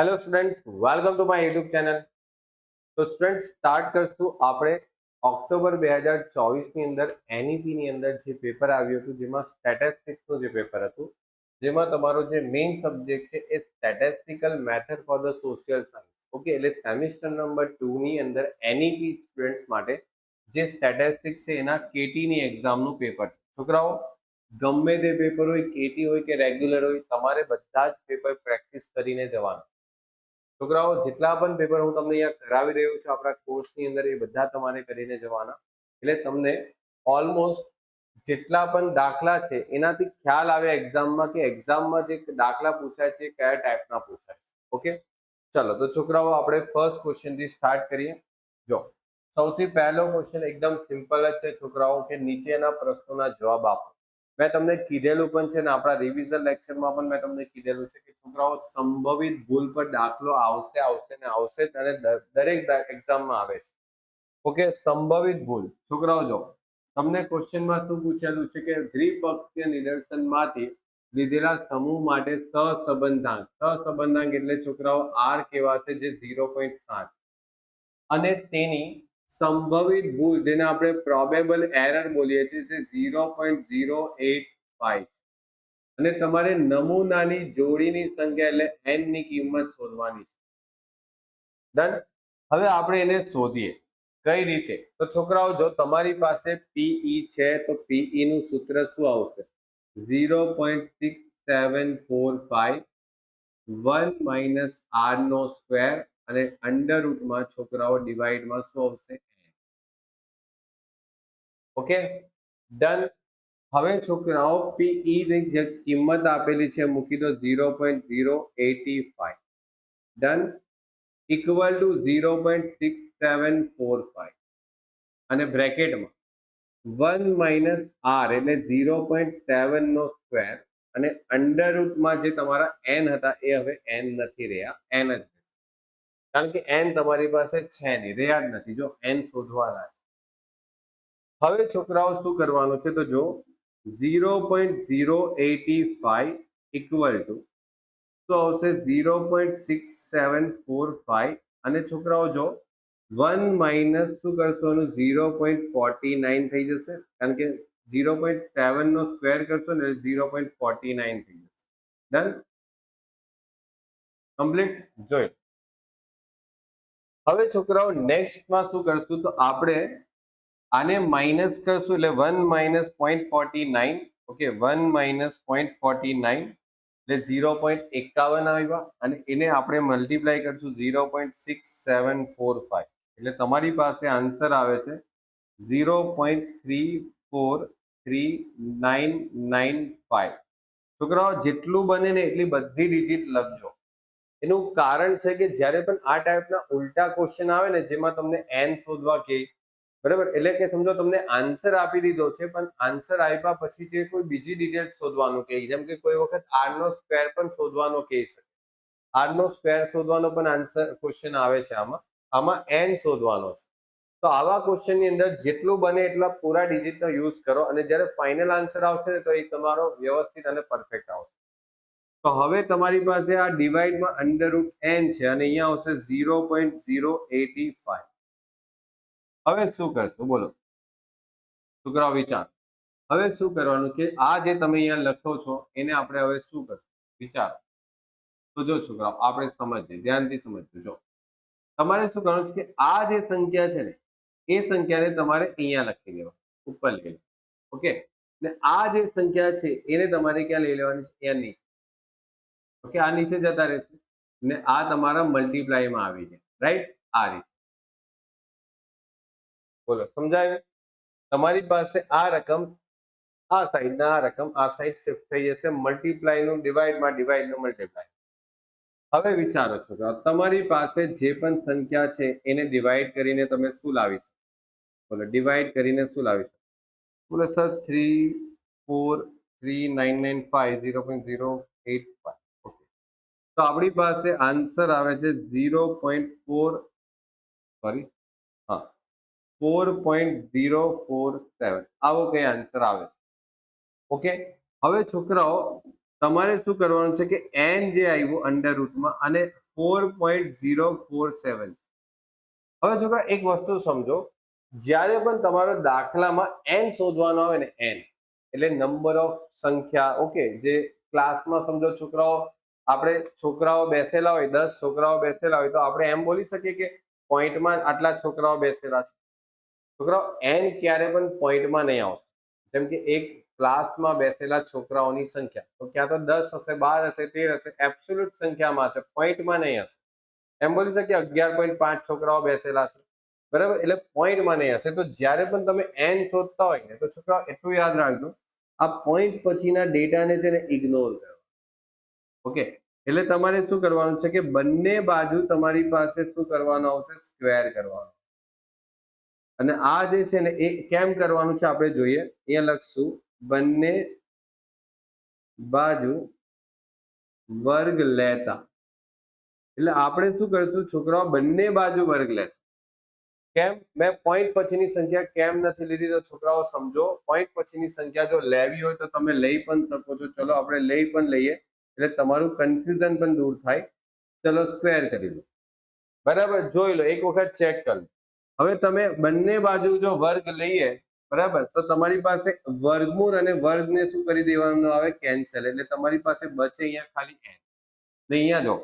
Hello students welcome to my YouTube channel તો students start કરશું આપણે ઓક્ટોબર બે હજાર ચોવીસની અંદર એનઈપીની અંદર જે પેપર આવ્યું હતું, જેમાં સ્ટેટિસ્ટિક્સનું જે પેપર હતું, જેમાં તમારો જે મેઇન સબ્જેક્ટ છે એ statistical method for the social science okay એટલે સેમિસ્ટર નંબર ટુની અંદર એનઈપી સ્ટુડન્ટ્સ માટે જે સ્ટેટિસ્ટિક્સ છે, એના કેટીની એક્ઝામનું પેપર છે. છોકરાઓ, ગમે તે પેપર હોય કેટી હોય કે રેગ્યુલર હોય, તમારે બધા જ પેપર પ્રેક્ટિસ કરીને જવાનું. છોકરાઓ, જેટલા પણ પેપર હું તમને અહીંયા કરાવી રહ્યો છું, આપણા કોર્સની અંદર એ બધા તમારે કરીને જવાના. એટલે તમને ઓલમોસ્ટ જેટલા પણ દાખલા છે, એનાથી ખ્યાલ આવે એક્ઝામમાં કે એક્ઝામમાં જે દાખલા પૂછાય છે, કયા ટાઈપના પૂછાય છે. ઓકે ચલો, તો છોકરાઓ, આપણે ફર્સ્ટ ક્વેશ્ચનથી સ્ટાર્ટ કરીએ. જો, સૌથી પહેલો ક્વેશ્ચન એકદમ સિમ્પલ જ છે, છોકરાઓ, કે નીચેના પ્રશ્નોના જવાબ આપો. મેં તમને કીધેલું પણ છે ને, આપણા રિવિઝન લેક્ચરમાં પણ મેં તમને કીધેલું છે કે છોકરાઓ સંભવિત ભૂલ પર દાખલો આવશે આવશે ને આવશે અને દરેક એક્ઝામમાં આવે છે. ઓકે સંભવિત ભૂલ. છોકરાઓ જો, તમને ક્વેશ્ચનમાં શું પૂછેલું છે કે દ્વિપક્ષીય નિદર્શનમાંથી લીધેલા સમૂહ માટે સહસંબંધાંક. સહસંબંધાંક એટલે છોકરાઓ આર કહેવાશે જે ઝીરો પોઈન્ટ સાત. અને તેની સંભવિત ભૂલ જેને આપણે પ્રોબેબલ એરર બોલીએ છીએ તે zero point zero eight five અને તમારે નમૂનાની જોડીની સંખ્યા એટલે એનની કિંમત શોધવાની છે. ડન હવે આપણે એને શોધીએ. કઈ રીતે? તો છોકરાઓ, જો તમારી પાસે પીઈ છે, તો પીઈ નું સૂત્ર શું આવશે? Zero point six seven four five one minus R નો સ્ક્વેર અને અંડર રૂટમાં છોકરાઓ ડિવાઈડમાં શું આવશે? ઓકે ડન હવે છોકરાઓ પીઈ ની જે કિંમત આપેલી છે, મૂકી દો zero point zero eighty five done equal to zero point six seven four five અને બ્રેકેટમાં વન માઇનસ આર એટલે ઝીરો પોઈન્ટ સેવન નો સ્ક્વેર અને અંડર રૂટમાં જે તમારા એન હતા, એ હવે એન નથી રહ્યા. એન જ. કારણ કે એન તમારી પાસે છે નહીં, રહ્યા જ નથી. જો એન શોધવાના છે. હવે છોકરાઓ શું કરવાનું છે? તો જો zero point zero eighty five equal to તો આવશે zero point six seven four five અને છોકરાઓ જો વન માઇનસ શું કરશો? એનું ઝીરો પોઈન્ટ ફોર્ટી નાઇન થઈ જશે. કારણ કે ઝીરો પોઈન્ટ સેવન નો સ્ક્વેર કરશો ને ઝીરો પોઈન્ટ ફોર્ટી નાઇન થઈ જશે. ડન કમ્પ્લીટ જોઈ હવે છોકરાઓ, નેક્સ્ટમાં શું કરશું તો આપણે આને માઇનસ કરશું એટલે one minus point forty nine okay one minus point forty nine એટલે ઝીરો પોઈન્ટ એકાવન આવ્યા અને એને આપણે મલ્ટીપ્લાય કરશું zero point six seven four five એટલે તમારી પાસે આન્સર આવે છે zero point three four three nine nine five છોકરાઓ, જેટલું બને ને એટલી બધી ડિજિટ લખજો. એનું કારણ છે કે જ્યારે પણ આ ટાઈપના ઉલટા ક્વેશ્ચન આવે ને, જેમાં તમને એન શોધવા કે, બરાબર? એટલે કે સમજો તમને આન્સર આપી દીધો છે, પણ આન્સર આપ્યા પછી જે કોઈ બીજી ડિટેલ શોધવાનું કે, જેમ કે કોઈ વખત આર નો સ્ક્વેર પણ શોધવાનો કહે શકે આર નો સ્ક્વેર શોધવાનો પણ આન્સર ક્વેશ્ચન આવે છે આમાં. આમાં એન શોધવાનો છે. તો આવા ક્વેશ્ચનની અંદર જેટલું બને એટલા પૂરા ડિજિટનો યુઝ કરો, અને જ્યારે ફાઇનલ આન્સર આવશે તો એ તમારો વ્યવસ્થિત અને પરફેક્ટ આવશે. તો હવે તમારી પાસે આ ડિવાઈડમાં અંડર રૂટ એન છે અને અહીંયા આવશે zero point zero eighty five હવે શું કરશો? બોલો. છોકરાઓ વિચાર. હવે શું કરવાનું કે આ જે તમે અહીંયા લખો છો, એને આપણે હવે શું કરશું? વિચારો. તો જો છોકરાઓ આપણે સમજીએ. ધ્યાનથી સમજજો. જો. તમારે શું કરવાનું છે કે આ જે સંખ્યા છે ને, એ સંખ્યાને તમારે અહીંયા લખી દેવા ઉપર લઈ ઓકે? ને આ જે સંખ્યા છે, એને તમારે ક્યાં લઈ લેવાની છે? અહીંયા નીચે. ઓકે, આ નીચે જતા રહેશે. ને આ તમારા મલ્ટીપ્લાયમાં આવી જાય. રાઈટ આ રીતે. બોલો, સમજાયું? તમારી પાસે આ રકમ, આ સાઈડ ના રકમ, આ સાઈડ શિફ્ટ થઈ જશે. મલ્ટીપ્લાયનું ડિવાઈડમાં ડિવાઈડનું મલ્ટીપ્લાય હવે વિચારો છો તમારી પાસે જે પણ સંખ્યા છે, એને ડિવાઈડ કરીને તમે શું લાવી શકો? બોલો ડિવાઈડ કરીને શું લાવી શકો? બોલો sir three four three nine nine five zero point zero eight okay તો આપણી પાસે આન્સર આવે છે ઝીરો પોઈન્ટ ફોર, સોરી, હા, four point zero four seven. આવો કઈ આન્સર આવે છે. ઓકે? હવે છોકરાઓ, તમારે શું કરવાનું છે કે એન જે આવ્યું અંડર રૂટમાં અને four point zero four seven હવે છોકરા, એક વસ્તુ સમજો. જ્યારે પણ તમારો દાખલામાં એન શોધવાનો આવે ને એન એટલે નંબર ઓફ સંખ્યા, ઓકે, જે ક્લાસમાં સમજો છોકરાઓ આપણે છોકરાઓ બેસેલા હોય, દસ છોકરાઓ બેસેલા હોય, તો આપણે એમ બોલી શકીએ કે પોઈન્ટમાં આટલા છોકરાઓ બેસેલા છે. છોકરાઓ એન ક્યારે પણ પોઈન્ટમાં નહીં આવશે. જેમ કે એક ક્લાસમાં બેસેલા છોકરાઓની સંખ્યા, તો ક્યાં તો દસ હશે, બાર હશે, તેર હશે એબ્સોલ્યુટ સંખ્યામાં હશે, પોઈન્ટમાં નહીં હશે. એમ બોલી શકીએ અગિયાર પોઈન્ટ પાંચ છોકરાઓ બેસેલા છે. બરાબર? એટલે પોઈન્ટમાં નહીં હશે. તો જ્યારે પણ તમે એન શોધતા હોય ને, તો છોકરાઓ એટલું યાદ રાખજો, આ પોઈન્ટ પછીના ડેટાને છે ને ઇગ્નોર કરો. ઓકે. એટલે તમારે શું કરવાનું છે કે બંને બાજુ તમારી પાસે શું કરવાનું આવશે? સ્ક્વેર કરવાનું. અને આ જે છે ને, એ કેમ કરવાનું છે આપણે જોઈએ. અહીંયા લખશું, બંને બાજુ વર્ગ લેતા. એટલે આપણે શું કરીશું, છોકરાઓ, બંને બાજુ વર્ગ લેશે. કેમ? મેં પોઈન્ટ પછીની સંખ્યા કેમ નથી લીધી, તો છોકરાઓ સમજો. પોઈન્ટ પછીની સંખ્યા જો લેવી હોય તો તમે લઈ પણ શકો છો. ચલો, આપણે લઈ પણ લઈએ. એટલે તમારું કન્ફ્યુઝન પણ દૂર થાય. ચલો સ્ક્વેર કરી લો. બરાબર? જોઈ લો, એક વખત ચેક કરી હવે તમે બંને બાજુ જો વર્ગ લઈએ, બરાબર? તો તમારી પાસે વર્ગમૂળ અને વર્ગને શું કરી દેવાનું આવે? કેન્સલ એટલે તમારી પાસે બચે અહીંયા ખાલી એન અહીંયા જો,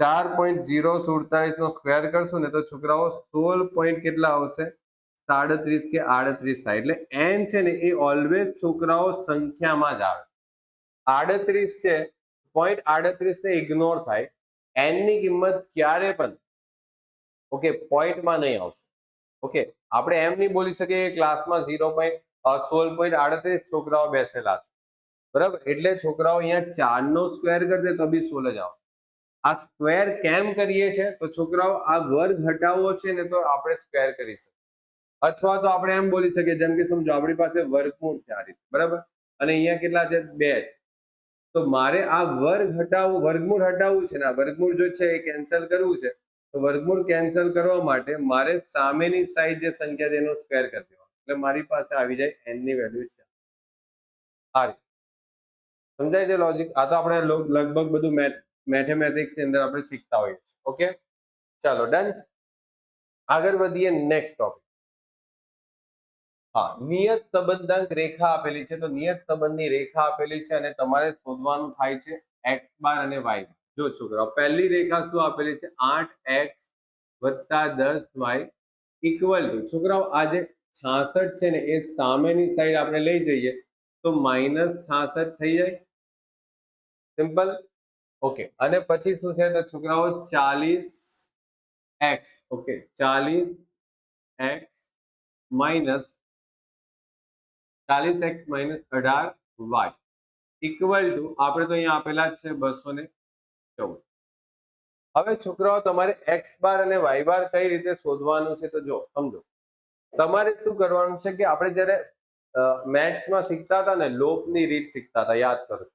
ચાર પોઈન્ટ જીરો સુડતાલીસ નો સ્ક્વેર કરશું ને તો છોકરાઓ સોળ પોઈન્ટ કેટલા આવશે? સાડત્રીસ કે આડત્રીસ થાય. એટલે એન છે ને એ ઓલવેઝ છોકરાઓ સંખ્યામાં જ આવે. આડત્રીસ છે પોઈન્ટ આડત્રીસ ને ઇગ્નોર થાય એનની કિંમત ક્યારે પણ ઓકે પોઈન્ટમાં નહીં આવશે. ઓકે આપણે એમ નહીં બોલી શકીએ ક્લાસમાં ઝીરો પોઈન્ટ સોળ પોઈન્ટ આડત્રીસ છોકરાઓ બેસેલા છે. બરાબર? એટલે છોકરાઓ અહીંયા ચાર નો સ્ક્વેર કરશે તો બી સોળ જ આવે. આ સ્ક્વેર કેમ કરીએ છીએ તો છોકરાઓ આ વર્ગ હટાવવો છે ને તો આપણે સ્ક્વેર કરી શકીએ. અથવા તો આપણે એમ બોલી શકીએ, જેમ કે સમજો આપણી પાસે વર્ગમૂળ છે આ રીતે. બરાબર? અને અહીંયા કેટલા છે? બે છે. તો મારે આ વર્ગ હટાવવું, વર્ગમૂળ હટાવવું છે ને, આ વર્ગમૂળ જો છે એ કેન્સલ કરવું છે, તો વર્ગમૂળ કેન્સલ કરવા માટે મારે સામેની સાઈડ જે સંખ્યા છે એનો સ્ક્વેર કરી દેવાનો. એટલે મારી પાસે આવી જાય એનની વેલ્યુ ચાર આ સમજાય છે લોજિક આ તો આપણે લગભગ બધું મેથ મેથેમેટિક્સની અંદર આપણે શીખતા હોઈએ છીએ. ઓકે ચાલો ડન આગળ વધીએ નેક્સ્ટ ટોપિક હા, નિયત સંબંધાંક રેખા આપેલી છે. તો નિયત સંબંધની રેખા આપેલી છે અને તમારે શોધવાનું થાય છે એક્સ બાર અને વાય. જો છોકરાઓ, પહેલી રેખા શું આપેલી છે? આઠ એક્સ વત્તા દસ વાય ઇક્વલ ટુ. છોકરાઓ આ જે છાસઠ છે ને એ સામેની સાઈડ આપણે લઈ જઈએ તો માઇનસ છાસઠ થઈ જાય. સિમ્પલ? ઓકે. અને પછી શું છે? તો છોકરાઓ, ચાલીસ એક્સ. ઓકે. ચાલીસ એક્સ માઇનસ ચાલીસ એક્સ માઇનસ અઢાર વાય. ઇક્વલ ટુ આપણે તો અહીંયા આપેલા જ છે બસો ને ચૌદ. હવે છોકરાઓ, તમારે એક્સ બાર અને વાય બાર કઈ રીતે શોધવાનું છે તો જો, સમજો. તમારે શું કરવાનું છે કે આપણે જ્યારે મેથ્સમાં શીખતા હતા ને, લોપની રીત શીખતા હતા, યાદ કરજો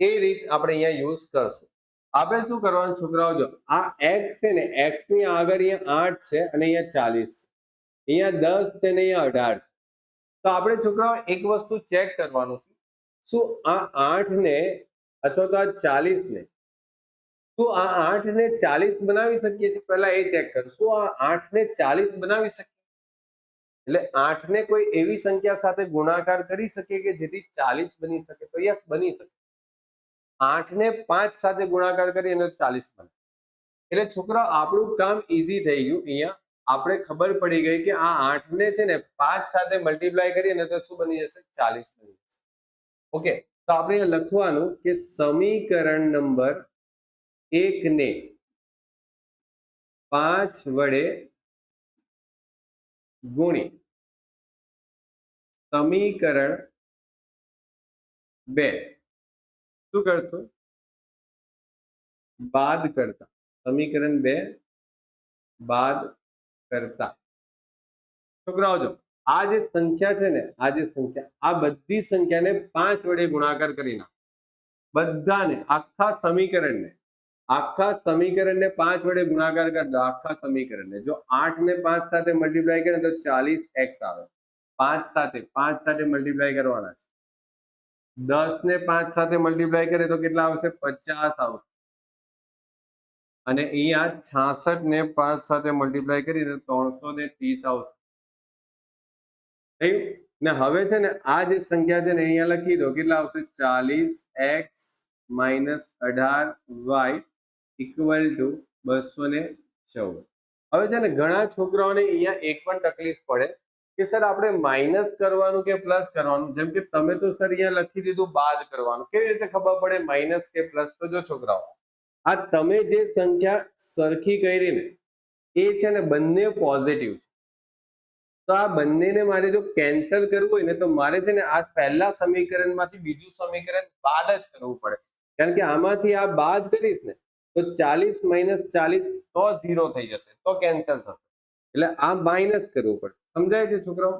એ રીત આપણે અહીંયા યુઝ કરશું. આપણે શું કરવાનું છોકરાઓ, જો, આ એક્સ છે ને એક્સની આગળ અહીંયા આઠ છે અને અહીંયા ચાલીસ છે. અહીંયા દસ છે ને, અહીંયા અઢાર છે. તો આપણે છોકરાઓ એક વસ્તુ ચેક કરવાનું છે. શું આ આઠ ને અથવા તો આ ચાલીસ ને શું આ આઠ ને ચાલીસ બનાવી શકીએ છીએ? પહેલા એ ચેક કરું. શું આ આઠ ને ચાલીસ બનાવી શકીએ? એટલે આઠ ને કોઈ એવી સંખ્યા સાથે ગુણાકાર કરી શકીએ કે જેથી ચાલીસ બની શકે? તો યસ બની શકે. આઠ ને પાંચ સાથે ગુણાકાર કરી તો ચાલીસ બને. એટલે છોકરા આપણું કામ ઈઝી થઈ ગયું અહીંયા. આપણે ખબર પડી ગઈ કે આ આઠ ને છે ને પાંચ સાથે મલ્ટીપ્લાય કરીએ ને તો શું બની જશે? ચાલીસ બની જશે. ઓકે તો આપણે લખવાનું કે સમીકરણ નંબર એક ને પાંચ વડે ગુણી સમીકરણ બે. શું કરશો? બાદ કરતા. સમીકરણ બે, બાદ કરતા. છોકરાઓ જો, આ જે સંખ્યા છે ને, આ જે સંખ્યા, આ બધી સંખ્યાને પાંચ વડે ગુણાકાર કરી બધાને, આખા સમીકરણને આખા સમીકરણને પાંચ વડે ગુણાકાર કરી આખા સમીકરણને. જો આઠ ને પાંચ સાથે મલ્ટીપ્લાય કરે તો ચાલીસ એક્સ આવે. પાંચ સાથે પાંચ સાથે મલ્ટીપ્લાય કરવાના છે. દસ ને પાંચ સાથે મલ્ટીપ્લાય કરે તો કેટલા આવશે? પચાસ આવશે. અને અહીંયા છાસઠ ને પાંચ સાથે મલ્ટીપ્લાય કરી ત્રણસો ને ત્રીસ આવશે. ને હવે છે ને આ જે સંખ્યા છે ને અહીંયા લખી દો, કેટલા આવશે? ચાલીસ એક્સ માઇનસ અઢાર વાય ઇક્વલ ટુ બસો ને ચૌદ. હવે છે ને ઘણા છોકરાઓને અહીંયા એક પણ તકલીફ પડે કે સર આપણે માઇનસ કરવાનું કે પ્લસ કરવાનું? જેમ કે તમે તો સર અહીંયા લખી દીધું બાદ કરવાનું. કેવી રીતે ખબર પડે માઇનસ કે પ્લસ? તો જો છોકરાઓ આ તમે જે સંખ્યા સરખી કરી ને, એ છે ને બંને પોઝિટિવ છે. તો આ બંનેને મારે જો કેન્સલ કરવું હોય ને, તો મારે છે ને આ પહેલા સમીકરણમાંથી બીજું સમીકરણ બાદ જ કરવું પડે. કારણ કે આમાંથી આ બાદ કરીશ ને, તો ચાલીસ માઇનસ ચાલીસ તો ઝીરો થઈ જશે, તો કેન્સલ થશે. એટલે આ માઇનસ કરવું પડશે સમજાય છે છોકરાઓ?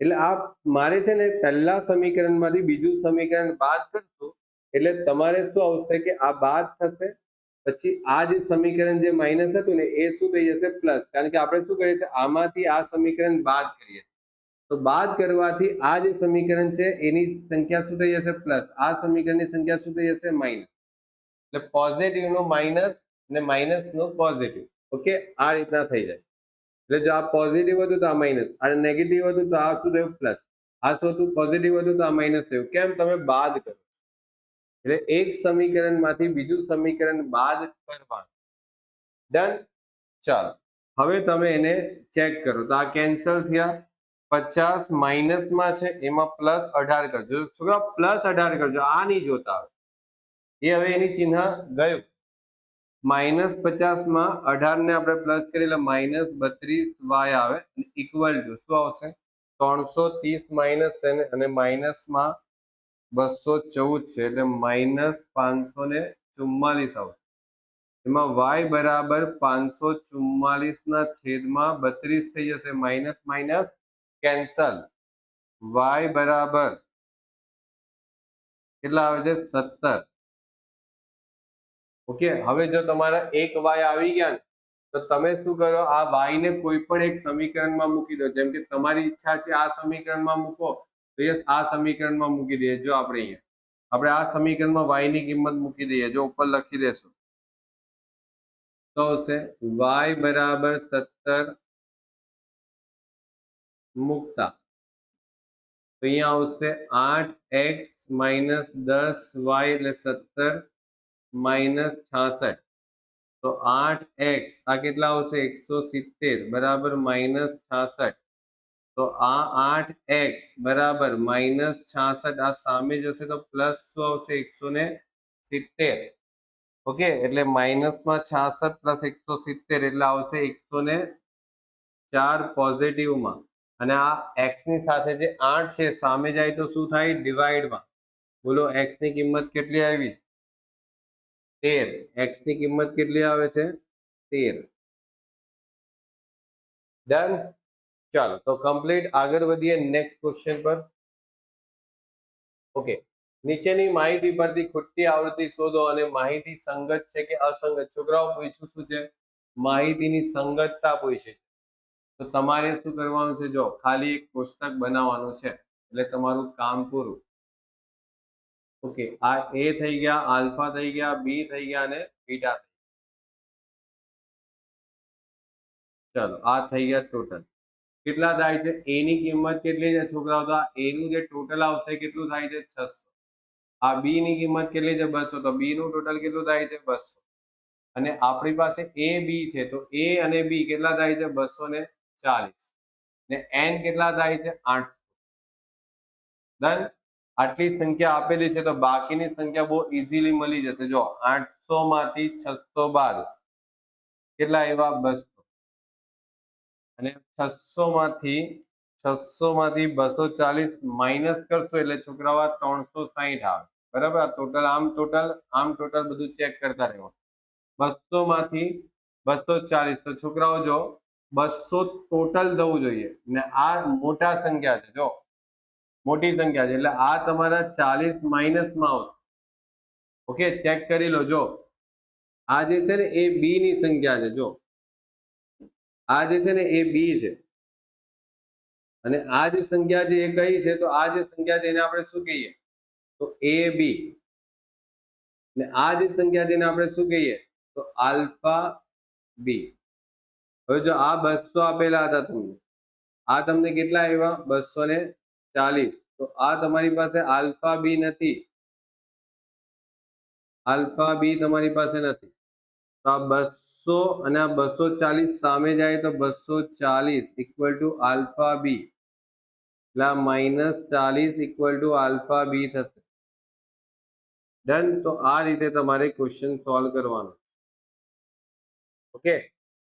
એટલે આ મારે છે ને પહેલા સમીકરણમાંથી બીજું સમીકરણ બાદ કરશું, એટલે તમારે શું આવશે કે આ બાદ થશે પછી આ જે સમીકરણ જે માઇનસ હતું ને, એ શું થઈ જશે પ્લસ કારણ કે આપણે શું કરીએ છીએ? આમાંથી આ સમીકરણ બાદ કરીએ તો બાદ કરવાથી આ જે સમીકરણ છે, એની સંખ્યા શું થઈ જશે? પ્લસ આ સમીકરણની સંખ્યા શું થઈ જશે? માઇનસ એટલે પોઝિટિવનું માઇનસ અને માઇનસનું પોઝિટિવ ઓકે આ રીતના થઈ જાય. એટલે જો આ પોઝિટિવ હતું તો આ માઇનસ અને નેગેટિવ હતું તો આ શું થયું? પ્લસ આ શું હતું? પોઝિટિવ હતું તો આ માઇનસ થયું. કેમ? તમે બાદ કરો. એટલે એક સમીકરણમાંથી બીજું સમીકરણ બાદ કરવાનું. ડન ચાલો. હવે તમે એને ચેક કરો. તો આ કેન્સલ થયા. પચાસ માઇનસમાં છે. એમાં પ્લસ અઢાર કરજો. છોકરા પ્લસ અઢાર કરજો. આ નહીં જોતા આવે એ હવે એની ચિહ્ન ગયું. માઇનસ પચાસમાં અઢારને આપણે પ્લસ કરીએ માઇનસ બત્રીસ વાય આવે. ઇક્વલ ટુ શું આવશે? ત્રણસો ત્રીસ માઇનસ છે અને માઇનસમાં બસો ચૌદ છે એટલે માઇનસ પાંચસો ને ચુમ્માલીસ આવશે. એમાં વાય બરાબર પાંચસો ચુમ્માલીસ ના છેદમાં બત્રીસ થઈ જશે. માઇનસ માઇનસ કેન્સલ વાય બરાબર કેટલા આવે છે? સત્તર. ઓકે, હવે જો તમારા એક વાય આવી ગયા ને, તો તમે શું કરો? આ વાય ને કોઈ પણ એક સમીકરણમાં મૂકી દો. જેમ કે તમારી ઈચ્છા છે આ સમીકરણમાં મૂકો. તો યસ, આ સમીકરણમાં મૂકી દઈએ, જો આપણે અહીંયા. આપણે આ સમીકરણમાં વાયની કિંમત મૂકી દઈએ, જો ઉપર લખી દેશું. તો આવશે વાય બરાબર સત્તર મૂકતા. તો અહીંયા આવશે આઠ એક્સ માઇનસ દસ વાય એટલે સત્તર માઇનસ છાસઠ. તો આઠ એક્સ, આ કેટલા આવશે? એકસો સિત્તેર, બરાબર માઇનસ છાસઠ. તો આ આઠ એક્સ બરાબર માઇનસ છાસઠ, આ સામે જશે તો પ્લસ શું આવશે? એકસો ને સિત્તેર. ઓકે? એટલે માઇનસમાં છાસઠ પ્લસ એકસો સિત્તેર એટલે આવશે એકસો ને ચાર પોઝિટિવમાં. અને આ એક્સની સાથે જે આઠ છે, સામે જાય તો શું થાય? ડિવાઈડમાં બોલો એક્સની કિંમત કેટલી આવી? તેર. એક્સની કિંમત કેટલી આવે છે? તેર. ડન? ચાલો, તો કમ્પ્લીટ આગળ વધીએ નેક્સ્ટ ક્વેશ્ચન પર. ઓકે નીચેની માહિતી પરથી ખોટી આવૃત્તિ શોધો અને માહિતી સંગત છે કે અસંગત? છોકરાઓ પૂછ્યું શું છે? માહિતીની સંગતતા પૂછે તો તમારે શું કરવાનું છે? જો, ખાલી એક કોષ્ટક બનાવવાનું છે, એટલે તમારું કામ પૂરું. ઓકે આ એ થઈ ગયા, આલ્ફા થઈ ગયા બી થઈ ગયા અને બીટા થઈ ચલો, આ થઈ ગયા ટોટલ. કેટલા થાય છે? એની કિંમત કેટલી છે છોકરાઓ? તો એનું જે ટોટલ આવશે કેટલું થાય છે? છસો. આ બી ની કિંમત કેટલી છે? બસો. તો બી નું ટોટલ કેટલું થાય છે? બસો. અને આપણી પાસે એ બી છે. તો એ અને બી કેટલા થાય છે? બસો ને ચાલીસ. ને એન કેટલા થાય છે? આઠસો. ડન આટલી સંખ્યા આપેલી છે તો બાકીની સંખ્યા બહુ ઇઝીલી મળી જશે. જો આઠસો માંથી છસો બાદ કેટલા એવા બસો. અને છસો માંથી છસો માંથી બસો ચાલીસ માઇનસ કરશો એટલે છોકરાઓ ત્રણસો સાહીઠ આવે. બરાબર? આ ટોટલ આમ ટોટલ આમ ટોટલ બધું ચેક કરતા રહેવાનું. બસો માંથી બસો ચાલીસ તો છોકરાઓ જો બસો ટોટલ થવું જોઈએ. ને આ મોટા સંખ્યા છે, જો. મોટી સંખ્યા છે, એટલે આ તમારા ચાલીસ માઇનસમાં આવશે. ઓકે ચેક કરી લો, જો. આ જે છે ને, એ બી ની સંખ્યા છે, જો. આ જે છે ને એ બી છે. અને આ જે સંખ્યા છે એ કઈ છે? તો આ જે સંખ્યા છે એને આપણે શું કહીએ? તો એ બી અને આ જે સંખ્યા છે એને આપણે શું કહીએ? તો આલ્ફા બી હવે જો આ બસો આપેલા હતા તમને. આ તમને કેટલા આવ્યા બસો ને ચાલીસ. તો આ તમારી પાસે આલ્ફા બી નથી. આલ્ફા બી તમારી પાસે નથી. તો આ બસો અને આ બસો ચાલીસ સામે જાય તો બસો ચાલીસ ઇક્વલ ટુ આલ્ફા બી એટલે આ માઇનસ ચાલીસ ઇક્વલ ટુ આલ્ફા બી થશે. ડન તો આ રીતે તમારે ક્વેશ્ચન સોલ્વ કરવાનો. ઓકે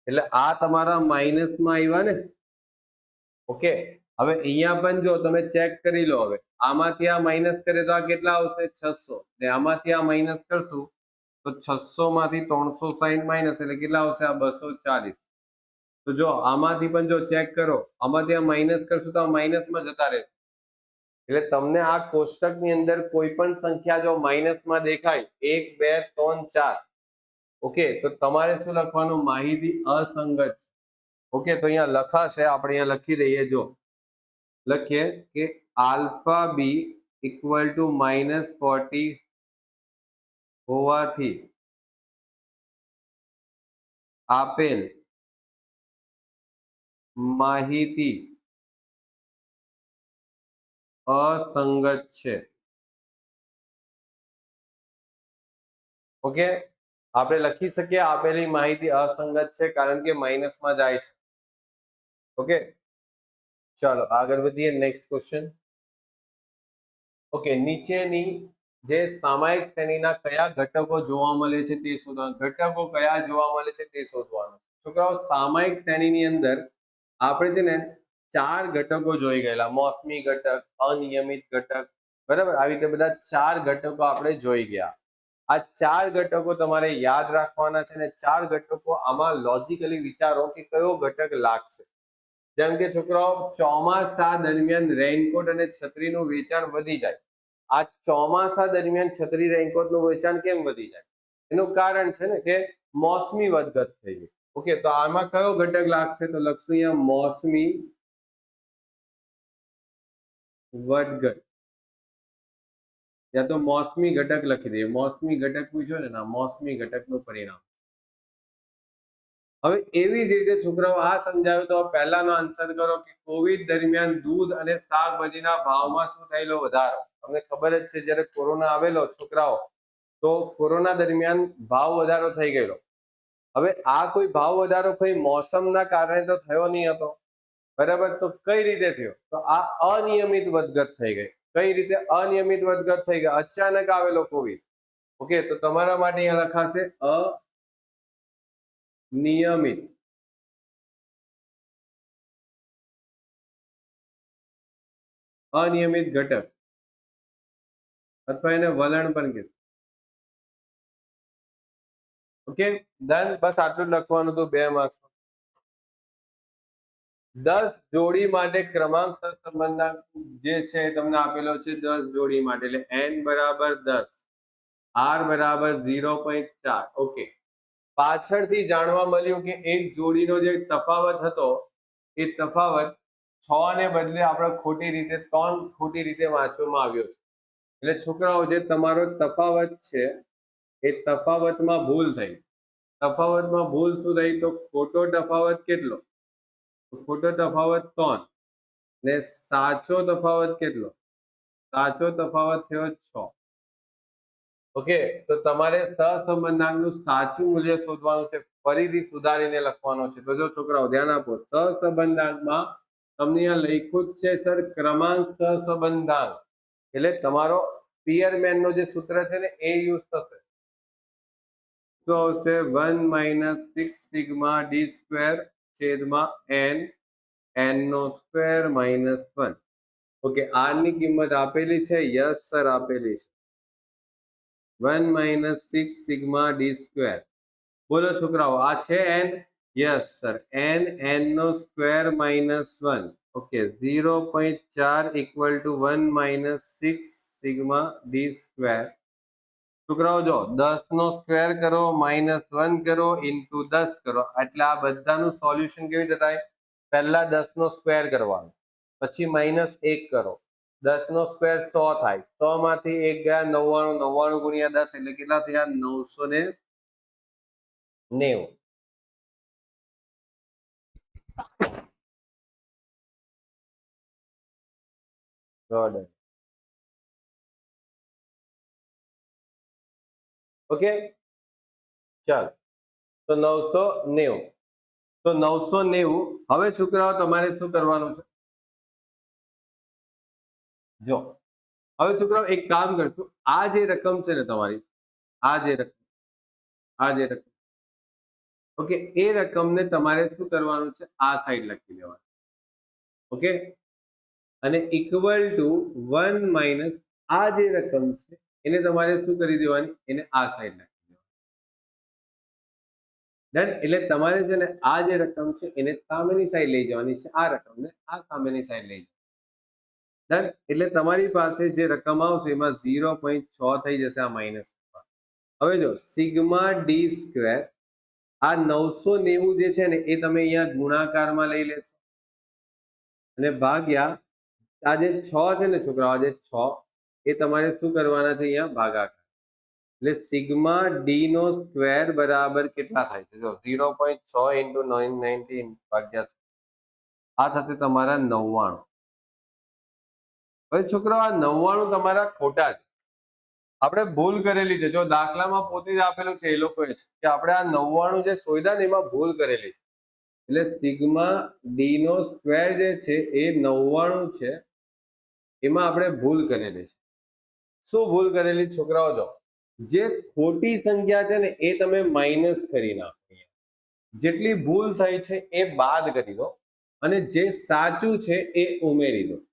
એટલે આ તમારા માઇનસમાં આવ્યા ને? ઓકે હવે અહીંયા પણ જો તમે ચેક કરી લો હવે. આમાંથી આ માઇનસ કરે તો આ કેટલા આવશે? છસો. ને આમાંથી આ માઇનસ કરશું તો છસો માંથી ત્રણસો સાઈઠ માઇનસ એટલે કેટલા આવશે? આ બસો ચાલીસ. તો જો આમાંથી પણ જો ચેક કરો, આમાંથી આ માઇનસ કરશું તો આ માઇનસમાં જતા રહેશે. એટલે તમને આ કોષ્ટકની અંદર કોઈ પણ સંખ્યા જો માઇનસમાં દેખાય, એક, બે, ત્રણ, ચાર. ઓકે, તો તમારે શું લખવાનું? માહિતી અસંગત ઓકે, તો અહીંયા લખાશે, આપણે અહીંયા લખી દઈએ, જો. લખીએ કે alpha B equal to minus forty હોવાથી આપેલ માહિતી અસંગત છે ઓકે આપણે લખી શકીએ આપેલી માહિતી અસંગત છે કારણ કે માઇનસમાં જાય છે। ઓકે ચાલો આગળ વધીએ નેક્સ્ટ ક્વેશ્ચન ઓકે નીચેની જે સામાયિક શ્રેણીના કયા ઘટકો જોવા મળે છે તે શોધવાનું, ઘટકો કયા જોવા મળે છે તે શોધવાનું. છોકરાઓ, સામાયિક શ્રેણીની અંદર આપણે છે ને ચાર ઘટકો જોઈ ગયેલા. મોસમી ઘટક, અનિયમિત ઘટક, બરાબર? આવી રીતે બધા ચાર ઘટકો આપણે જોઈ ગયા. આ ચાર ઘટકો તમારે યાદ રાખવાના છે ને ચાર ઘટકો આમાં લોજિકલી વિચારો કે કયો ઘટક લાગશે. જેમ કે છોકરાઓ, ચોમાસા દરમિયાન રેઇનકોટ અને છત્રીનું વેચાણ વધી જાય. આ ચોમાસા દરમિયાન છત્રી રેઇનકોટનું વેચાણ કેમ વધી જાય? એનું કારણ છે ને કે મોસમી વધઘટ થઈ ગઈ. ઓકે, તો આમાં કયો ઘટક લાગશે? તો લખશું અહીંયા મોસમી વધઘટ. યા તો મોસમી ઘટક લખી દઈએ. મોસમી ઘટક પૂછ્યો ને, ના, મોસમી ઘટકનું પરિણામ. હવે એવી જ રીતે છોકરાઓ આ સમજાવ્યું તો પહેલાનો આન્સર કરો કે કોવિડ દરમિયાન દૂધ અને શાકભાજીના ભાવમાં શું થયેલો વધારો? તમને ખબર જ છે, જ્યારે કોરોના આવેલો છોકરાઓ, તો કોરોના દરમિયાન ભાવ વધારો થઈ ગયેલો. હવે આ કોઈ ભાવ વધારો કોઈ મોસમના કારણે તો થયો નહીં હતો. બરાબર? તો કઈ રીતે થયો? તો આ અનિયમિત વધઘટ થઈ ગઈ. કઈ રીતે અનિયમિત વધઘટ થઈ ગઈ? અચાનક આવેલો કોવિડ ઓકે? તો તમારા માટે અહીંયા લખાશે અનિયમિત અનિયમિત ઘટક. અથવા એને વલણ પણ કહેશે ઓકે? ધન બસ આટલું લખવાનું હતું, બે માર્ક્સ દસ જોડી માટે ક્રમાંક સહસંબંધાંક જે છે તમને આપેલો છે દસ જોડી માટે. એટલે એન બરાબર દસ. આર બરાબર ઝીરો પોઈન્ટ ચાર. ઓકે. પાછળથી જાણવા મળ્યું કે એક જોડીનો જે તફાવત હતો, એ તફાવત છ ને બદલે આપણે ખોટી રીતે, ત્રણ ખોટી રીતે વાંચવામાં આવ્યો છે. એટલે છોકરાઓ, જે તમારો તફાવત છે, એ તફાવતમાં ભૂલ થઈ. તફાવતમાં ભૂલ શું થઈ? તો ખોટો તફાવત કેટલો? ખોટો તફાવત ત્રણ. ને સાચો તફાવત કેટલો? સાચો તફાવત થયો છ. ઓકે, તો તમારે સહસંબંધાંકનું સાચું મૂલ્ય શોધવાનું છે, ફરીથી સુધારીને લખવાનું છે. તો જો છોકરાઓ, ધ્યાન આપો, સહસંબંધાંકમાં તમને અહીંયા લખ્યું જ છે, સર, ક્રમાંક સહસંબંધાંક. એટલે તમારો સ્પિયરમેનનો જે સૂત્ર છે ને, એ યુઝ થશે. તો આવશે? One minus six sigma D square છેદમાં એન એનનો સ્ક્વેર માઇનસ વન. ઓકે, આરની કિંમત આપેલી છે? યસ, સર, આપેલી છે. One minus six sigma D square બોલો છોકરાઓ, આ છે N yes sir N N નો square minus one okay zero point ચાર equal to one minus six sigma D square છોકરાઓ, જો, દસ નો સ્ક્વેર કરો માઇનસ વન કરો ઇન્ટુ દસ કરો. એટલે આ બધાનું સોલ્યુશન કેવી રીતે થાય? પહેલા દસ નો સ્ક્વેર કરવાનો. પછી માઇનસ એક કરો. દસ નો સ્ક્વેર સો થાય. સો માંથી એક ગયા નવ્વાણું નવ્વાણું ગુણ્યા દસ એટલે કેટલા થયા? નવસો ને નેવું. ઓકે ચાલ. તો નવસો નેવું. તો નવસો નેવું. હવે છોકરાઓ, તમારે શું કરવાનું છે? જો, હવે છોકરાઓ, એક કામ કરશું. આ જે રકમ છે ને તમારી, આ જે રકમ, આ જે રકમ, ઓકે, એ રકમને તમારે શું કરવાનું છે? આ સાઈડ લખી દેવાનું. ઓકે? અને ઇક્વલ ટુ વન માઇનસ આ જે રકમ છે, એને તમારે શું કરી દેવાની? એને આ સાઈડ નાખી દેવાની. ડન એટલે તમારે છે ને આ જે રકમ છે, એને સામેની સાઈડ લઈ જવાની છે. આ રકમને આ સામેની સાઈડ લઈ જવાની. ડન એટલે તમારી પાસે જે રકમ આવશે એમાં ઝીરો પોઈન્ટ છ થઈ જશે આ માઇનસ હવે જો સિગ્મા ડી સ્ક્વેર આ નવસો નેવું જે છે ને એ તમે અહીંયા ગુણાકારમાં લઈ લેશો. અને ભાગ્યા આ જે છ છે ને છોકરાઓ, આ જે છ, એ તમારે શું કરવાના છે અહીંયા? ભાગાકાર. એટલે સિગ્મા ડી નો સ્ક્વેર બરાબર કેટલા થાય છે? જો ઝીરો પોઈન્ટ છ ઇન્ટુ નાઇન નાઇન્ટી ભાગ્યા. આ થશે તમારા નવ્વાણું. હવે છોકરાઓ, આ નવ્વાણું તમારા ખોટા છે. આપણે ભૂલ કરેલી છે. જો દાખલામાં પોતે જ આપેલું છે એ લોકોએ કે આપણે આ નવ્વાણું જે સોયદા ને એમાં ભૂલ કરેલી છે. એટલે સ્ટિગમા ડી નો સ્ક્વેર જે છે એ નવ્વાણું છે. એમાં આપણે ભૂલ કરેલી છે. શું ભૂલ કરેલી છોકરાઓ? જો જે ખોટી સંખ્યા છે ને એ તમે માઇનસ કરી નાખો જેટલી ભૂલ થઈ છે એ બાદ કરી દો. અને જે સાચું છે એ ઉમેરી દો.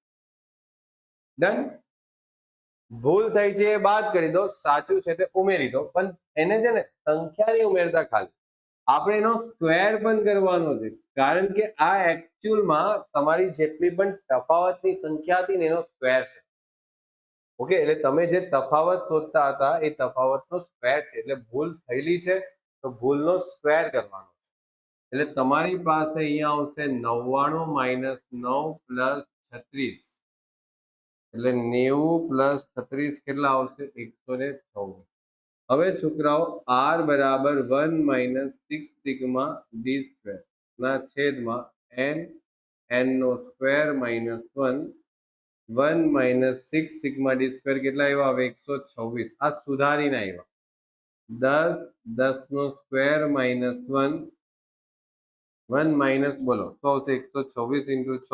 ડન ભૂલ થઈ છે એ બાદ કરી દો, સાચું છે તે ઉમેરી દો, પણ એને છે ને સંખ્યા નહીં ઉમેરતા ખાલી. આપણે એનો સ્ક્વેર પણ કરવાનો છે, કારણ કે આ એકચ્યુઅલમાં તમારી જેટલી પણ તફાવતની સંખ્યા હતી ને એનો સ્ક્વેર છે. ઓકે એટલે તમે જે તફાવત શોધતા હતા એ તફાવતનો સ્ક્વેર છે, એટલે ભૂલ થયેલી છે, તો ભૂલનો સ્ક્વેર કરવાનો છે. એટલે તમારી પાસે અહીંયા આવશે નવ્વાણું માઇનસ નવ પ્લસ છત્રીસ. એટલે નેવું પ્લસ છત્રીસ કેટલા આવશે? એકસો ને ચૌદ હવે છોકરાઓ, આર બરાબર one minus six sigma D square ના છેદમાં એન એન નો square minus one one minus six sigma D square કેટલા આવ્યા? હવે એકસો છવ્વીસ. આ સુધારીને આવ્યા. દસ દસ નો square minus one one minus બોલો તો આવશે? એકસો છવ્વીસ ઇન્ટુ છ.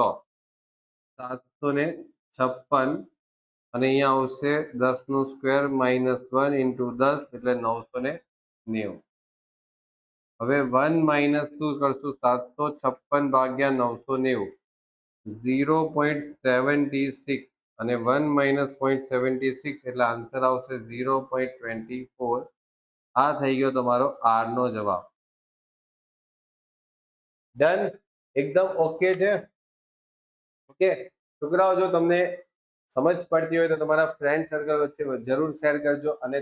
સાતસો ને છપ્પન અને અહીંયા આવશે દસનું સ્ક્વેર માઇનસ વન ઇન્ટુ દસ એટલે નવસો ને નેવું. હવે વન માઇનસ શું કરશું? સાતસો છપ્પન ભાગ્યા નવસો નેવું. ઝીરો પોઈન્ટ સેવન્ટી સિક્સ અને one minus point seventy six એટલે આન્સર આવશે ઝીરો પોઈન્ટ ટ્વેન્ટી ફોર આ થઈ ગયો તમારો આરનો જવાબ. ડન એકદમ ઓકે છે? ઓકે છોકરાઓ, જો તમને સમજ પડતી હોય તો તમારા ફ્રેન્ડ સર્કલ વચ્ચે જરૂર શેર કરજો અને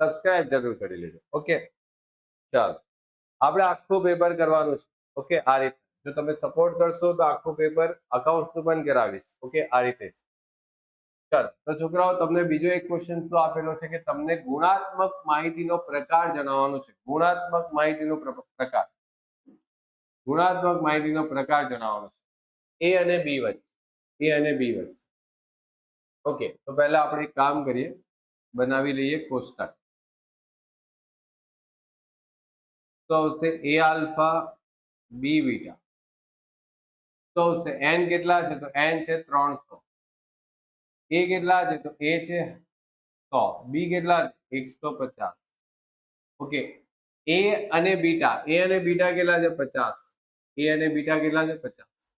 સબસ્ક્રાઇબ જરૂર કરી લેજો. ઓકે ચાલો. આપણે આખું પેપર કરવાનું છે. ઓકે આ રીતે. જો તમે સપોર્ટ કરશો તો આખું પેપર અકાઉન્ટ્સનું પણ કરાવીશ. ઓકે આ રીતે જ ચાલો. તો છોકરાઓ, તમને બીજો એક ક્વેશ્ચન શું આપેલો છે કે તમને ગુણાત્મક માહિતીનો પ્રકાર જણાવવાનો છે. ગુણાત્મક માહિતીનો પ્રકાર. ગુણાત્મક માહિતીનો પ્રકાર જણાવવાનો છે. એ અને બી વચ્ચે. એ અને બી વચ્ચે. ઓકે, તો પહેલા આપણે એક કામ કરીએ. બનાવી લઈએ કોષ્ટક. તો આવશે એ આલ્ફા, બી બીટા. તો આવશે એન કેટલા છે? તો એન છે ત્રણસો. એ કેટલા છે? તો એ છે સો. બી કેટલા છે? એકસો પચાસ. ઓકે, એ અને બીટા. એ અને બીટા કેટલા છે? પચાસ. એ અને બીટા કેટલા છે? પચાસ.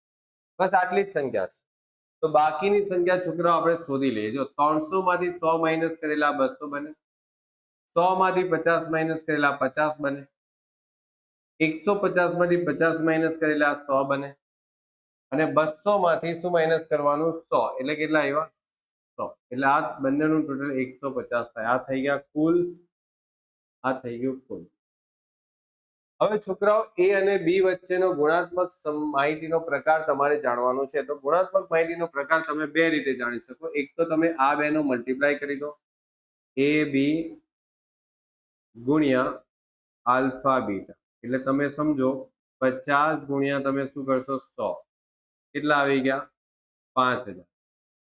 બસ આટલી જ સંખ્યા છે. તો બાકીની સંખ્યા છોકરાઓ આપણે શોધી લઈએ. જો ત્રણસો માંથી સો માઇનસ કરેલા બસો બને. સો માંથી પચાસ માઇનસ કરેલા પચાસ બને. એકસો પચાસમાંથી પચાસ માઇનસ કરેલા સો બને. અને બસો માંથી શું માઇનસ કરવાનું? સો. એટલે કેટલા આવ્યા? સો. એટલે આ બંનેનું ટોટલ એકસો પચાસ થાય. આ થઈ ગયા કુલ. આ થઈ ગયું કુલ. હવે છોકરાઓ, એ અને બી વચ્ચેનો ગુણાત્મક માહિતીનો પ્રકાર તમારે જાણવાનો છે. તો ગુણાત્મક માહિતીનો પ્રકાર તમે બે રીતે જાણી શકો. એક તો તમે આ બે નો મલ્ટીપ્લાય કરી દો. એ, બી ગુણ્યા આલ્ફા, બીટા. એટલે તમે સમજો, પચાસ ગુણ્યા તમે શું કરશો? સો. કેટલા આવી ગયા? પાંચ હજાર.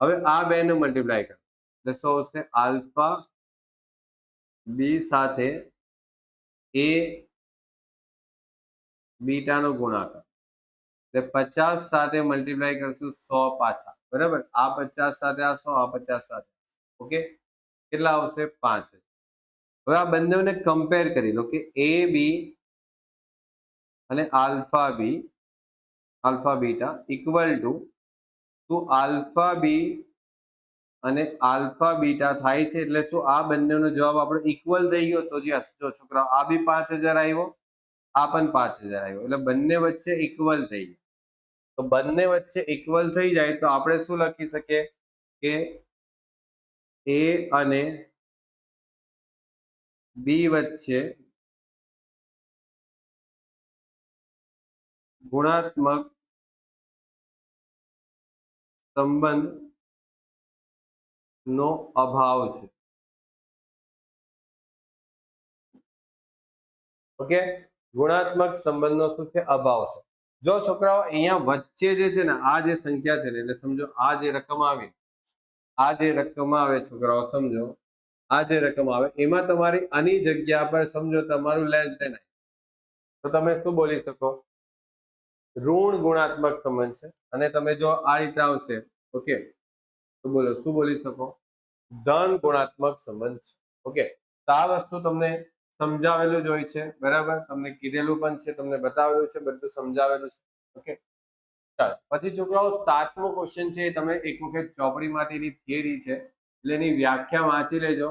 હવે આ બે ને મલ્ટીપ્લાય કરો. એટલે સો આલ્ફા, બી સાથે એ બીટાનો ગુણાકાર. એટલે પચાસ સાથે મલ્ટીપ્લાય કરશું સો પાછા. બરાબર? આ પચાસ સાથે, આ સો, આ પચાસ સાથે. ઓકે? કેટલા આવશે? પાંચ. હવે આ બંનેને કમ્પેર કરી લો કે એ બી અને alpha B alpha beta equal to શું આલ્ફા બી અને આલ્ફા બીટા થાય છે? એટલે શું આ બંનેનો જવાબ આપણો ઇક્વલ થઈ ગયો? તો જે જો છોકરાઓ, આ બી પાંચ હજાર આવ્યો આ પણ પાંચ હજાર આવ્યો. એટલે બંને વચ્ચે ઇક્વલ થઈ જાય. તો બંને વચ્ચે ઇક્વલ થઈ જાય તો આપણે શું લખી શકીએ? કે એ અને બી વચ્ચે ગુણાત્મક સંબંધ નો અભાવ છે. ઓકે? ગુણાત્મક સંબંધનો શું છે? અભાવ છે. જો છોકરાઓ અહીંયા વચ્ચે જે છે ને, આ જે સંખ્યા છે ને, એટલે સમજો આ જે રકમ આવી, આ જે રકમ આવે છોકરાઓ, સમજો, આ જે રકમ આવે, એમાં તમારી આની જગ્યા પર સમજો તમારું લેસ દેન તો તમે શું બોલી શકો? ઋણ ગુણાત્મક સંબંધ છે. અને તમે જો આ રીતે આવશે, ઓકે? તો બોલો, શું બોલી શકો? ધન ગુણાત્મક સંબંધ છે. ઓકે? તો આ વસ્તુ તમને સમજાવેલું જ હોય છે, બરાબર? તમને કીધેલું પણ છે, તમને બતાવેલું છે, બધું સમજાવેલું છે. ઓકે? ચાલો, પછી છોકરાઓ, સાતમો ક્વેશ્ચન છે, તમે એક વખત ચોપડીમાંથી થિયરી છે, એટલે એની વ્યાખ્યા વાંચી લેજો.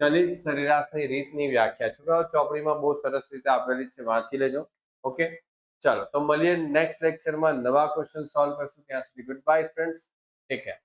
ચલિત સરેરાશની રીતની વ્યાખ્યા. છોકરાઓ, ચોપડીમાં બહુ સરસ રીતે આપેલી છે, વાંચી લેજો. ઓકે? ચાલો, તો મળીએ નેક્સ્ટ લેક્ચરમાં નવા ક્વેશ્ચન સોલ્વ કરશું. ત્યાં સુધી good bye students take care